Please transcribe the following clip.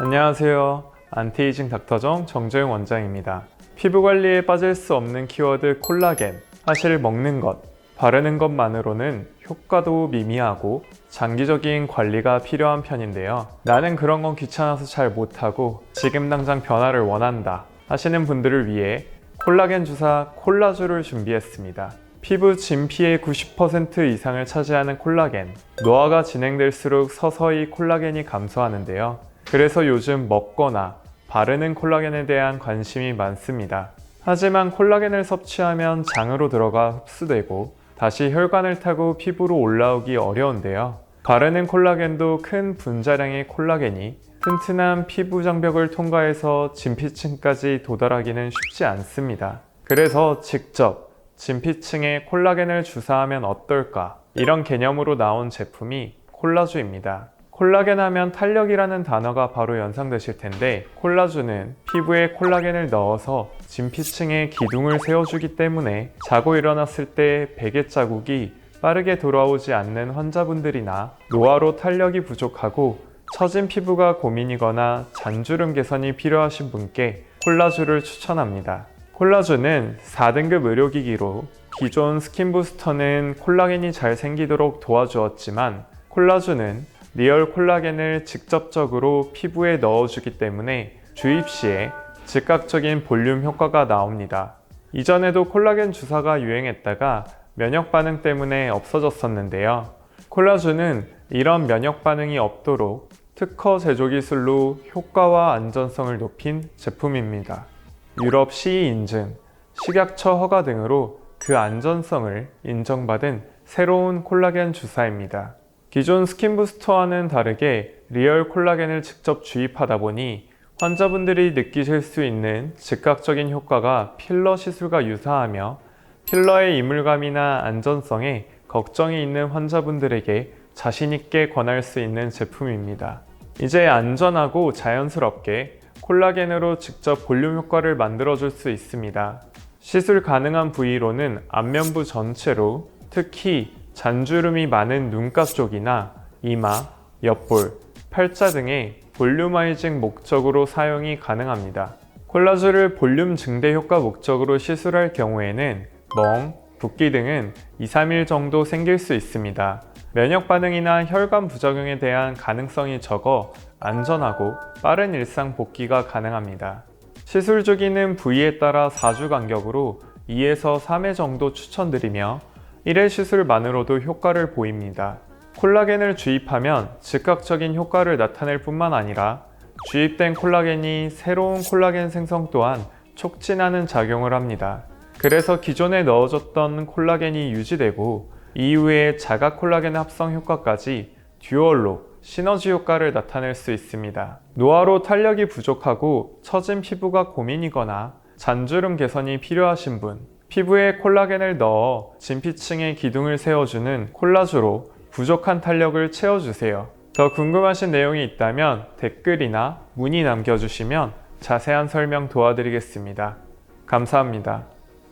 안녕하세요. 안티에이징 닥터정 정재용 원장입니다. 피부 관리에 빠질 수 없는 키워드 콜라겐. 사실 먹는 것, 바르는 것만으로는 효과도 미미하고 장기적인 관리가 필요한 편인데요. 나는 그런 건 귀찮아서 잘 못하고 지금 당장 변화를 원한다 하시는 분들을 위해 콜라겐 주사 콜라주를 준비했습니다. 피부 진피의 90% 이상을 차지하는 콜라겐. 노화가 진행될수록 서서히 콜라겐이 감소하는데요. 그래서 요즘 먹거나 바르는 콜라겐에 대한 관심이 많습니다. 하지만 콜라겐을 섭취하면 장으로 들어가 흡수되고 다시 혈관을 타고 피부로 올라오기 어려운데요. 바르는 콜라겐도 큰 분자량의 콜라겐이 튼튼한 피부 장벽을 통과해서 진피층까지 도달하기는 쉽지 않습니다. 그래서 직접 진피층에 콜라겐을 주사하면 어떨까? 이런 개념으로 나온 제품이 콜라주입니다. 콜라겐 하면 탄력이라는 단어가 바로 연상되실 텐데 콜라주는 피부에 콜라겐을 넣어서 진피층에 기둥을 세워주기 때문에 자고 일어났을 때 베개 자국이 빠르게 돌아오지 않는 환자분들이나 노화로 탄력이 부족하고 처진 피부가 고민이거나 잔주름 개선이 필요하신 분께 콜라주를 추천합니다. 콜라주는 4등급 의료기기로 기존 스킨부스터는 콜라겐이 잘 생기도록 도와주었지만 콜라주는 리얼 콜라겐을 직접적으로 피부에 넣어주기 때문에 주입 시에 즉각적인 볼륨 효과가 나옵니다. 이전에도 콜라겐 주사가 유행했다가 면역 반응 때문에 없어졌었는데요. 콜라주는 이런 면역 반응이 없도록 특허 제조 기술로 효과와 안전성을 높인 제품입니다. 유럽 CE 인증, 식약처 허가 등으로 그 안전성을 인정받은 새로운 콜라겐 주사입니다. 기존 스킨부스터와는 다르게 리얼 콜라겐을 직접 주입하다 보니 환자분들이 느끼실 수 있는 즉각적인 효과가 필러 시술과 유사하며 필러의 이물감이나 안전성에 걱정이 있는 환자분들에게 자신있게 권할 수 있는 제품입니다. 이제 안전하고 자연스럽게 콜라겐으로 직접 볼륨 효과를 만들어줄 수 있습니다. 시술 가능한 부위로는 안면부 전체로 특히 잔주름이 많은 눈가 쪽이나 이마, 옆볼, 팔자 등의 볼륨아이징 목적으로 사용이 가능합니다. 콜라주를 볼륨 증대 효과 목적으로 시술할 경우에는 멍, 붓기 등은 2, 3일 정도 생길 수 있습니다. 면역 반응이나 혈관 부작용에 대한 가능성이 적어 안전하고 빠른 일상 복귀가 가능합니다. 시술 주기는 부위에 따라 4주 간격으로 2에서 3회 정도 추천드리며 1회 시술만으로도 효과를 보입니다. 콜라겐을 주입하면 즉각적인 효과를 나타낼 뿐만 아니라 주입된 콜라겐이 새로운 콜라겐 생성 또한 촉진하는 작용을 합니다. 그래서 기존에 넣어줬던 콜라겐이 유지되고 이후에 자가 콜라겐 합성 효과까지 듀얼로 시너지 효과를 나타낼 수 있습니다. 노화로 탄력이 부족하고 처진 피부가 고민이거나 잔주름 개선이 필요하신 분, 피부에 콜라겐을 넣어 진피층에 기둥을 세워주는 콜라주로 부족한 탄력을 채워주세요. 더 궁금하신 내용이 있다면 댓글이나 문의 남겨주시면 자세한 설명 도와드리겠습니다. 감사합니다.